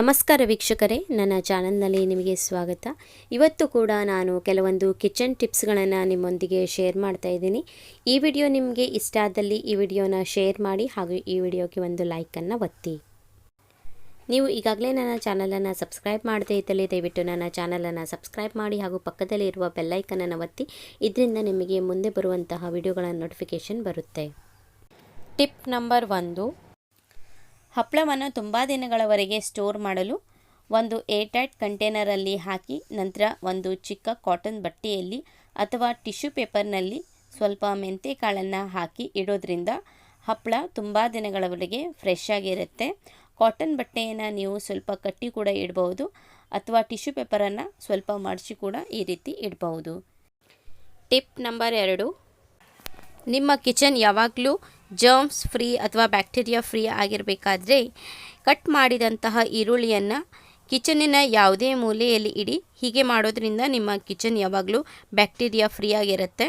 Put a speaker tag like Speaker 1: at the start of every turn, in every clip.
Speaker 1: ನಮಸ್ಕಾರ ವೀಕ್ಷಕರೇ, ನನ್ನ ಚಾನಲ್ನಲ್ಲಿ ನಿಮಗೆ ಸ್ವಾಗತ. ಇವತ್ತು ಕೂಡ ನಾನು ಕೆಲವೊಂದು ಕಿಚನ್ ಟಿಪ್ಸ್ಗಳನ್ನು ನಿಮ್ಮೊಂದಿಗೆ ಶೇರ್ ಮಾಡ್ತಾ ಇದ್ದೀನಿ. ಈ ವಿಡಿಯೋ ನಿಮಗೆ ಇಷ್ಟ ಆದಲ್ಲಿ ಈ ವಿಡಿಯೋನ ಶೇರ್ ಮಾಡಿ ಹಾಗೂ ಈ ವಿಡಿಯೋಗೆ ಒಂದು ಲೈಕನ್ನು ಒತ್ತಿ. ನೀವು ಈಗಾಗಲೇ ನನ್ನ ಚಾನಲನ್ನು ಸಬ್ಸ್ಕ್ರೈಬ್ ಮಾಡದೇ ಇದ್ದಲ್ಲಿ ದಯವಿಟ್ಟು ನನ್ನ ಚಾನಲನ್ನು ಸಬ್ಸ್ಕ್ರೈಬ್ ಮಾಡಿ ಹಾಗೂ ಪಕ್ಕದಲ್ಲಿ ಇರುವ ಬೆಲ್ಲೈಕನನ್ನು ಒತ್ತಿ. ಇದರಿಂದ ನಿಮಗೆ ಮುಂದೆ ಬರುವಂತಹ ವಿಡಿಯೋಗಳ ನೋಟಿಫಿಕೇಷನ್ ಬರುತ್ತೆ. ಟಿಪ್ ನಂಬರ್ ಒಂದು ಹಪ್ಪಳವನ್ನು ತುಂಬ ದಿನಗಳವರೆಗೆ ಸ್ಟೋರ್ ಮಾಡಲು ಒಂದು ಏರ್ಟೈಟ್ ಕಂಟೇನರಲ್ಲಿ ಹಾಕಿ, ನಂತರ ಒಂದು ಚಿಕ್ಕ ಕಾಟನ್ ಬಟ್ಟೆಯಲ್ಲಿ ಅಥವಾ ಟಿಶ್ಯೂ ಪೇಪರ್ನಲ್ಲಿ ಸ್ವಲ್ಪ ಮೆಂತೆ ಕಾಳನ್ನು ಹಾಕಿ ಇಡೋದ್ರಿಂದ ಹಪ್ಪಳ ತುಂಬ ದಿನಗಳವರೆಗೆ ಫ್ರೆಶ್ ಆಗಿರುತ್ತೆ. ಕಾಟನ್ ಬಟ್ಟೆಯನ್ನು ನೀವು ಸ್ವಲ್ಪ ಕಟ್ಟಿ ಕೂಡ ಇಡಬಹುದು ಅಥವಾ ಟಿಶ್ಯೂ ಪೇಪರನ್ನು ಸ್ವಲ್ಪ ಮಡಚಿ ಕೂಡ ಈ ರೀತಿ ಇಡಬಹುದು. ಟಿಪ್ ನಂಬರ್ ಎರಡು. ನಿಮ್ಮ ಕಿಚನ್ ಯಾವಾಗಲೂ ಜರ್ಮ್ಸ್ ಫ್ರೀ ಅಥವಾ ಬ್ಯಾಕ್ಟೀರಿಯಾ ಫ್ರೀ ಆಗಿರಬೇಕಾದ್ರೆ ಕಟ್ ಮಾಡಿದಂತಹ ಈರುಳ್ಳಿಯನ್ನು ಕಿಚನಿನ ಯಾವುದೇ ಮೂಲೆಯಲ್ಲಿ ಇಡಿ, ಹೀಗೆ ಮಾಡೋದ್ರಿಂದ ನಿಮ್ಮ ಕಿಚನ್ ಯಾವಾಗಲೂ ಬ್ಯಾಕ್ಟೀರಿಯಾ ಫ್ರೀ ಆಗಿರುತ್ತೆ.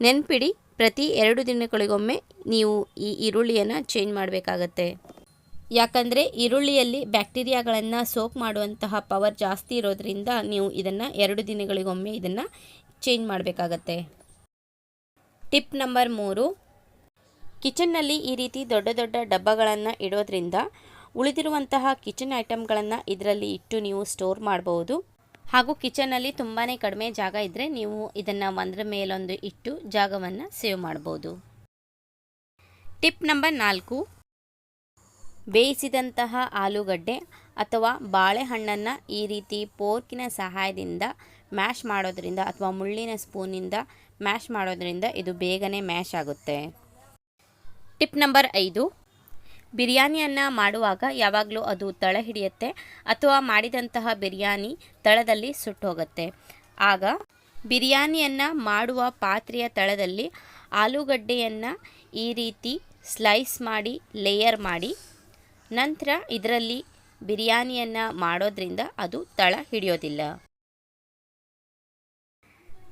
Speaker 1: ನೆನ್ಪಿಡಿ, ಪ್ರತಿ ಎರಡು ದಿನಗಳಿಗೊಮ್ಮೆ ನೀವು ಈ ಈರುಳ್ಳಿಯನ್ನು ಚೇಂಜ್ ಮಾಡಬೇಕಾಗತ್ತೆ. ಯಾಕಂದರೆ ಈರುಳ್ಳಿಯಲ್ಲಿ ಬ್ಯಾಕ್ಟೀರಿಯಾಗಳನ್ನು ಸೋಪ್ ಮಾಡುವಂತಹ ಪವರ್ ಜಾಸ್ತಿ ಇರೋದ್ರಿಂದ ನೀವು ಇದನ್ನು ಎರಡು ದಿನಗಳಿಗೊಮ್ಮೆ ಇದನ್ನು ಚೇಂಜ್ ಮಾಡಬೇಕಾಗತ್ತೆ. ಟಿಪ್ ನಂಬರ್ ಮೂರು ಕಿಚನ್ನಲ್ಲಿ ಈ ರೀತಿ ದೊಡ್ಡ ದೊಡ್ಡ ಡಬ್ಬಗಳನ್ನು ಇಡೋದ್ರಿಂದ ಉಳಿದಿರುವಂತಹ ಕಿಚನ್ ಐಟಮ್ಗಳನ್ನು ಇದರಲ್ಲಿ ಇಟ್ಟು ನೀವು ಸ್ಟೋರ್ ಮಾಡಬಹುದು ಹಾಗೂ ಕಿಚನ್ನಲ್ಲಿ ತುಂಬಾ ಕಡಿಮೆ ಜಾಗ ಇದ್ದರೆ ನೀವು ಇದನ್ನು ಒಂದರ ಮೇಲೊಂದು ಇಟ್ಟು ಜಾಗವನ್ನು ಸೇವ್ ಮಾಡ್ಬೋದು. ಟಿಪ್ ನಂಬರ್ ನಾಲ್ಕು. ಬೇಯಿಸಿದಂತಹ ಆಲೂಗಡ್ಡೆ ಅಥವಾ ಬಾಳೆಹಣ್ಣನ್ನು ಈ ರೀತಿ ಪೋರ್ಕಿನ ಸಹಾಯದಿಂದ ಮ್ಯಾಶ್ ಮಾಡೋದ್ರಿಂದ ಅಥವಾ ಮುಳ್ಳಿನ ಸ್ಪೂನಿಂದ ಮ್ಯಾಶ್ ಮಾಡೋದ್ರಿಂದ ಇದು ಬೇಗನೆ ಮ್ಯಾಶ್ ಆಗುತ್ತೆ. ಟಿಪ್ ನಂಬರ್ ಐದು. ಬಿರಿಯಾನಿಯನ್ನು ಮಾಡುವಾಗ ಯಾವಾಗಲೂ ಅದು ತಳ ಹಿಡಿಯುತ್ತೆ ಅಥವಾ ಮಾಡಿದಂತಹ ಬಿರಿಯಾನಿ ತಳದಲ್ಲಿ ಸುಟ್ಟೋಗುತ್ತೆ. ಆಗ ಬಿರಿಯಾನಿಯನ್ನು ಮಾಡುವ ಪಾತ್ರೆಯ ತಳದಲ್ಲಿ ಆಲೂಗಡ್ಡೆಯನ್ನು ಈ ರೀತಿ ಸ್ಲೈಸ್ ಮಾಡಿ, ಲೇಯರ್ ಮಾಡಿ, ನಂತರ ಇದರಲ್ಲಿ ಬಿರಿಯಾನಿಯನ್ನು ಮಾಡೋದ್ರಿಂದ ಅದು ತಳ ಹಿಡಿಯೋದಿಲ್ಲ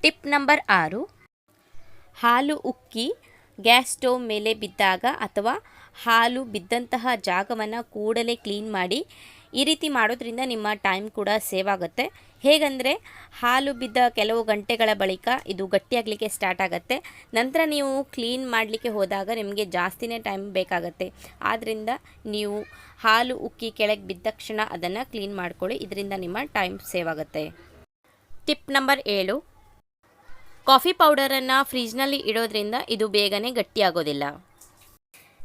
Speaker 1: ಟಿಪ್ ನಂಬರ್ ಆರು. ಹಾಲು ಉಕ್ಕಿ ಗ್ಯಾಸ್ ಸ್ಟೋವ್ ಮೇಲೆ ಬಿದ್ದಾಗ ಅಥವಾ ಹಾಲು ಬಿದ್ದಂತಹ ಜಾಗವನ್ನು ಕೂಡಲೇ ಕ್ಲೀನ್ ಮಾಡಿ ಈ ರೀತಿ ಮಾಡೋದ್ರಿಂದ ನಿಮ್ಮ ಟೈಮ್ ಕೂಡ ಸೇವ್ ಆಗುತ್ತೆ. ಹೇಗಂದರೆ ಹಾಲು ಬಿದ್ದ ಕೆಲವು ಗಂಟೆಗಳ ಬಳಿಕ ಇದು ಗಟ್ಟಿಯಾಗಲಿಕ್ಕೆ ಸ್ಟಾರ್ಟ್ ಆಗುತ್ತೆ. ನಂತರ ನೀವು ಕ್ಲೀನ್ ಮಾಡಲಿಕ್ಕೆ ಹೋದಾಗ ನಿಮಗೆ ಜಾಸ್ತಿನೇ ಟೈಮ್ ಬೇಕಾಗುತ್ತೆ. ಆದ್ದರಿಂದ ನೀವು ಹಾಲು ಉಕ್ಕಿ ಕೆಳಗೆ ಬಿದ್ದ ತಕ್ಷಣ ಅದನ್ನು ಕ್ಲೀನ್ ಮಾಡ್ಕೊಳ್ಳಿ. ಇದರಿಂದ ನಿಮ್ಮ ಟೈಮ್ ಸೇವ್ ಆಗುತ್ತೆ. ಟಿಪ್ ನಂಬರ್ ಏಳು. ಕಾಫಿ ಪೌಡರನ್ನು ಫ್ರಿಜ್ನಲ್ಲಿ ಇಡೋದ್ರಿಂದ ಇದು ಬೇಗನೆ ಗಟ್ಟಿಯಾಗೋದಿಲ್ಲ.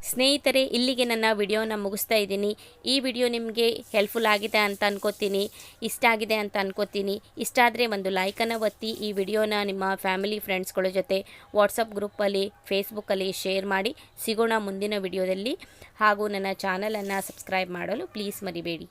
Speaker 1: ಸ್ನೇಹಿತರೆ, ಇಲ್ಲಿಗೆ ನನ್ನ ವಿಡಿಯೋನ ಮುಗಿಸ್ತಾ ಇದ್ದೀನಿ. ಈ ವಿಡಿಯೋ ನಿಮಗೆ ಹೆಲ್ಪ್ಫುಲ್ ಆಗಿದೆ ಅಂತ ಅನ್ಕೋತೀನಿ, ಇಷ್ಟ ಆಗಿದೆ ಅಂತ ಅನ್ಕೋತೀನಿ. ಇಷ್ಟ ಆದರೆ ಒಂದು ಲೈಕನ್ನು ಒತ್ತಿ ಈ ವಿಡಿಯೋನ ನಿಮ್ಮ ಫ್ಯಾಮಿಲಿ ಫ್ರೆಂಡ್ಸ್ಗಳ ಜೊತೆ ವಾಟ್ಸಪ್ ಗ್ರೂಪಲ್ಲಿ ಫೇಸ್ಬುಕ್ಕಲ್ಲಿ ಶೇರ್ ಮಾಡಿ ಸಿಗೋಣ ಮುಂದಿನ ವಿಡಿಯೋದಲ್ಲಿ. ಹಾಗೂ ನನ್ನ ಚಾನಲನ್ನು ಸಬ್ಸ್ಕ್ರೈಬ್ ಮಾಡಲು ಪ್ಲೀಸ್ ಮರಿಬೇಡಿ.